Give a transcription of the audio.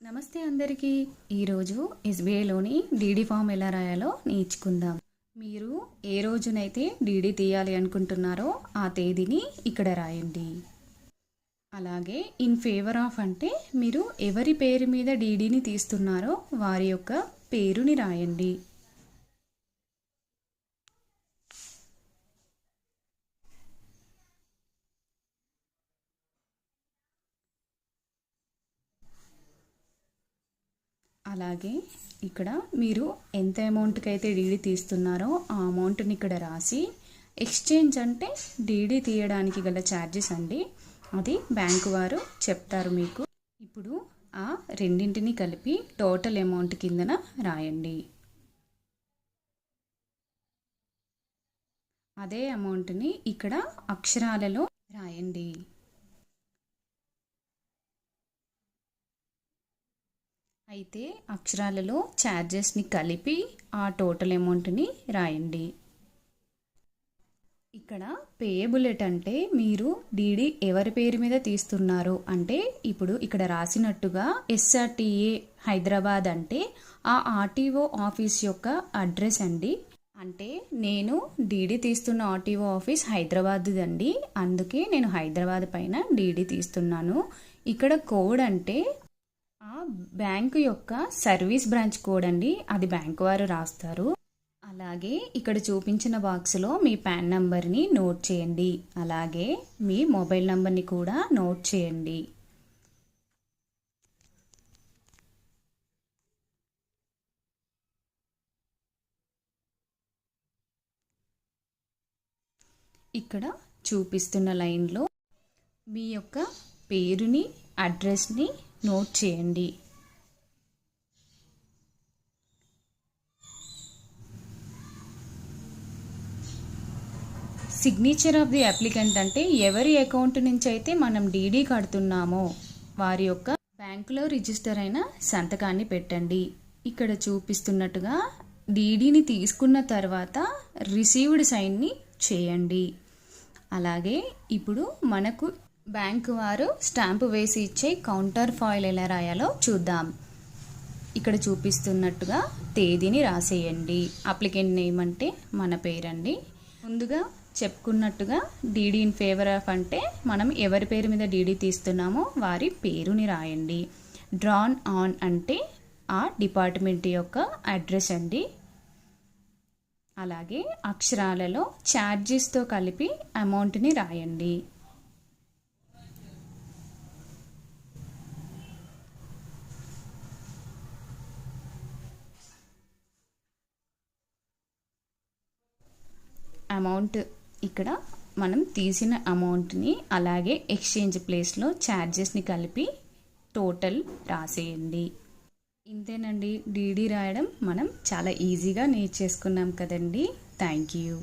నమస్తే అందరికీ. ఈరోజు ఎస్బీఐలోని డీడీ ఫామ్ ఎలా రాయాలో నేర్చుకుందాం. మీరు ఏ రోజునైతే డీడీ తీయాలి అనుకుంటున్నారో ఆ తేదీని ఇక్కడ రాయండి. అలాగే ఇన్ ఫేవర్ ఆఫ్ అంటే మీరు ఎవరి పేరు మీద డీడీని తీస్తున్నారో వారి యొక్క పేరుని రాయండి. అలాగే ఇక్కడ మీరు ఎంత అమౌంట్కి అయితే డీడీ తీస్తున్నారో ఆ అమౌంట్ని ఇక్కడ రాసి ఎక్స్చేంజ్ అంటే డీడీ తీయడానికి గల ఛార్జెస్ అండి. అది బ్యాంకు వారు చెప్తారు మీకు. ఇప్పుడు ఆ రెండింటిని కలిపి టోటల్ అమౌంట్ కిందన రాయండి. అదే అమౌంట్ని ఇక్కడ అక్షరాలలో రాయండి. అయితే అక్షరాలలో ఛార్జెస్ని కలిపి ఆ టోటల్ అమౌంట్ని రాయండి. ఇక్కడ పేయబులెట్ అంటే మీరు డీడీ ఎవరి పేరు మీద తీస్తున్నారు అంటే ఇప్పుడు ఇక్కడ రాసినట్టుగా ఎస్ఆర్టీఏ హైదరాబాద్ అంటే ఆ ఆర్టీఓ ఆఫీస్ యొక్క అడ్రస్ అండి. అంటే నేను డీడీ తీస్తున్న ఆర్టీఓ ఆఫీస్ హైదరాబాద్ అండి అందుకే నేను హైదరాబాద్ పైన డీడీ తీస్తున్నాను. ఇక్కడ కోడ్ అంటే బ్యాంకు యొక్క సర్వీస్ బ్రాంచ్ కోడ్ అండి. అది బ్యాంకు వారు రాస్తారు. అలాగే ఇక్కడ చూపించిన బాక్స్లో మీ పాన్ నంబర్ని నోట్ చేయండి. అలాగే మీ మొబైల్ నంబర్ని కూడా నోట్ చేయండి. ఇక్కడ చూపిస్తున్న లైన్లో మీ యొక్క పేరుని అడ్రస్ని నోట్ చేయండి. సిగ్నేచర్ ఆఫ్ ది అప్లికెంట్ అంటే ఎవరి అకౌంట్ నుంచి అయితే మనం డీడీ కడుతున్నామో వారి యొక్క బ్యాంకులో రిజిస్టర్ అయిన సంతకాన్ని పెట్టండి. ఇక్కడ చూపిస్తున్నట్టుగా డీడీని తీసుకున్న తర్వాత రిసీవ్డ్ సైన్ని చేయండి. అలాగే ఇప్పుడు మనకు బ్యాంకు వారు స్టాంపు వేసి ఇచ్చే కౌంటర్ ఫాయిల్ ఎలా రాయాలో చూద్దాం. ఇక్కడ చూపిస్తున్నట్టుగా తేదీని రాసేయండి. అప్లికెంట్ నేమ్ అంటే మన పేరండి. ముందుగా చెప్పుకున్నట్టుగా డీడీ ఇన్ ఫేవర్ ఆఫ్ అంటే మనం ఎవరి పేరు మీద డీడీ తీస్తున్నామో వారి పేరుని రాయండి. డ్రాన్ ఆన్ అంటే ఆ డిపార్ట్మెంట్ యొక్క అడ్రస్ అండి. అలాగే అక్షరాలలో ఛార్జెస్తో కలిపి అమౌంట్ని రాయండి. అమౌంట్ ఇక్కడ మనం తీసిన అమౌంట్ని అలాగే ఎక్స్చేంజ్ ప్లేస్లో ఛార్జెస్ని కలిపి టోటల్ రాసేయండి. ఇంతేనండి. డీడీ రాయడం మనం చాలా ఈజీగా నేర్చేసుకున్నాం కదండి. Thank you